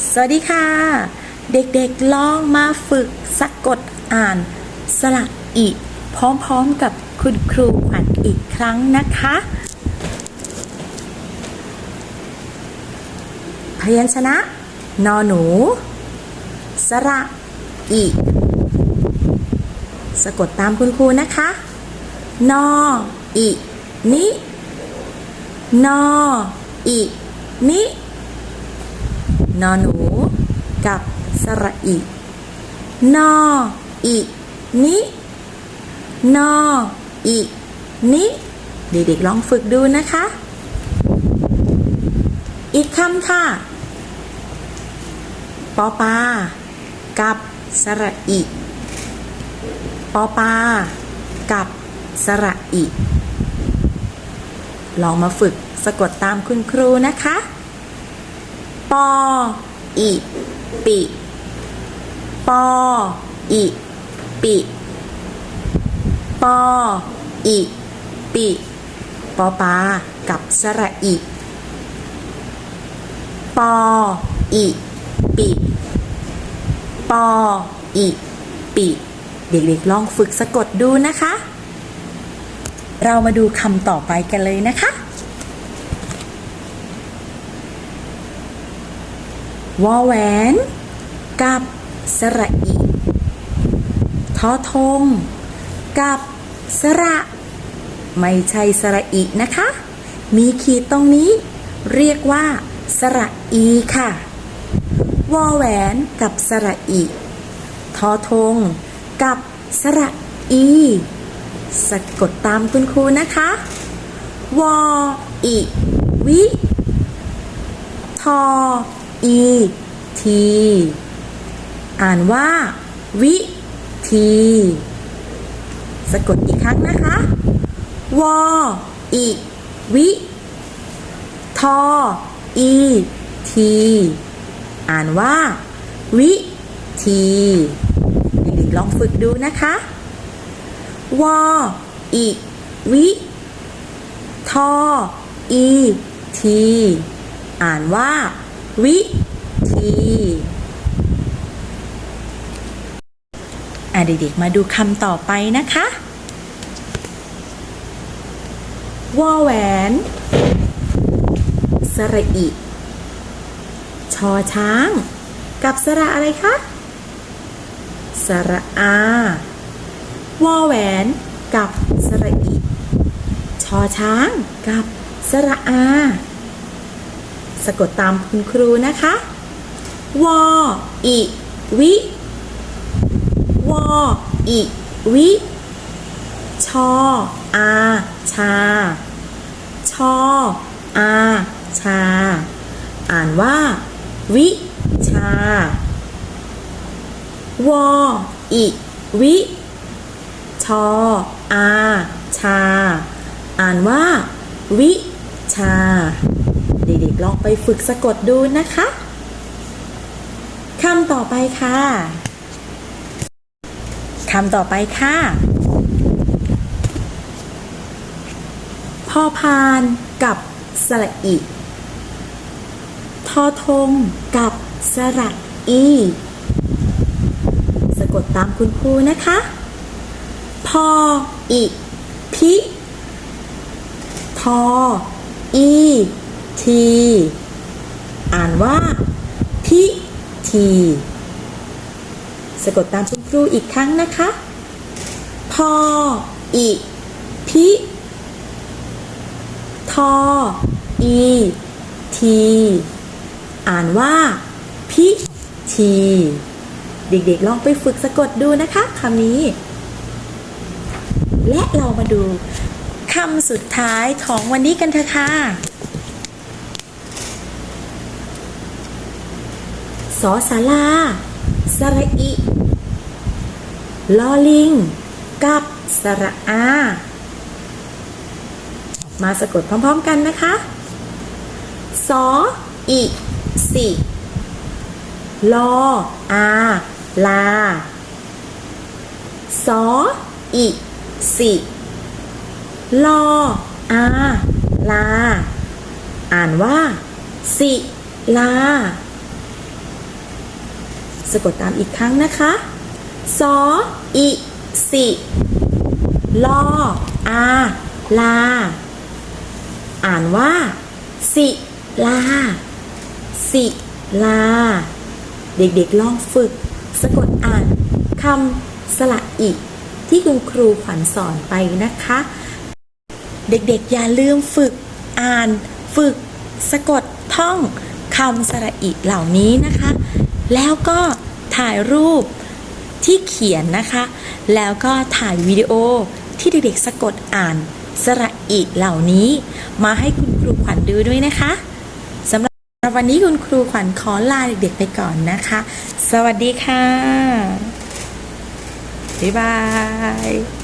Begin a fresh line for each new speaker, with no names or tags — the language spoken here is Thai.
สวัสดีค่ะ เด็กๆลองมาฝึกสะกดอ่านสระอีพร้อมๆกับคุณครูขวัญอีกครั้งนะคะ พยัญชนะ นอหนู สระอีสะกดตามคุณครูนะคะ นออีนิ นออีนิ นอหนู กับสระอีนออีนินออีนิเด็กๆลองฝึกดูนะคะ อีกคำค่ะ ปอปา กับสระอีปอปา กับสระอีลองมาฝึกสะกดตามคุณครูนะคะ ปออีปิปออีปิปออีปิปอปากับสระอีปออีปิปออีปิเด็กๆลองฝึกสะกดดูนะคะ เรามาดูคำต่อไปกันเลยนะคะ วอแหวน กับสระอีทอทง กับสระ ไม่ใช่สระอีนะคะ มีขีดตรงนี้ เรียกว่าสระอีค่ะ วอแหวนกับสระอีทอทง กับสระอีสะกดตามคุณครูนะคะ วออีวิ ทอ อีทีอ่านว่า วิทีสะกดอีกครั้งนะคะ วออีวิ ทอ อีที อ่านว่า วิทีเด็กๆลองฝึกดูนะคะ วออีวิ ทอ อีที อ่านว่า วิทีอะเด็กๆมาดูคำต่อไปนะคะวอแหวน สระอิ ชอช้าง กับสระอะไรคะ สระอาวอแหวน กับสระอิ ชอช้าง กับสระอา สะกดตามคุณครูนะคะ วออิวิวออิวิชออาชา ชออาชา อ่านว่า วิชาวออิวิชออาชา อ่านว่า วิชา ด็กๆลองไปฝึกสะกดดูนะคะคำต่อไปค่ะคำต่อไปค่ะพอพานกับสระอิทอทงกับสระอีสะกดตามคุณครูนะคะ พออิพิทออี ทีอ่านว่า พิที สะกดตามคุณครูอีกครั้งนะคะ พอ อิ พิ ทอ อี ที อ่านว่า พิที เด็กๆ ลองไปฝึกสะกดดูนะคะคำนี้ และเรามาดูคำสุดท้ายของวันนี้กันเถอะค่ะ สอสาลาสระอิ ลอลิง กับสระอา มาสะกดพร้อมๆกันนะคะ สออิสิลออาลา สออิสิลออาลา อ่านว่า สิลา สะกดตามอีกครั้งนะคะสออิสิลออาลา อ่านว่า สิลา สิลา เด็กๆลองฝึก สะกดอ่านคำสระอิที่คุณครูขวัญสอนไปนะคะ เด็กๆอย่าลืมฝึกอ่าน ฝึก สะกดท่องคำสระอิเหล่านี้นะคะ แล้วก็ถ่ายรูปที่เขียนนะคะ แล้วก็ถ่ายวิดีโอที่เด็กๆสะกดอ่านสระอิเหล่านี้ มาให้คุณครูขวัญดูด้วยนะคะสำหรับวันนี้คุณครูขวัญขอลาเด็กๆไปก่อนนะคะ สวัสดีค่ะ บ๊ายบาย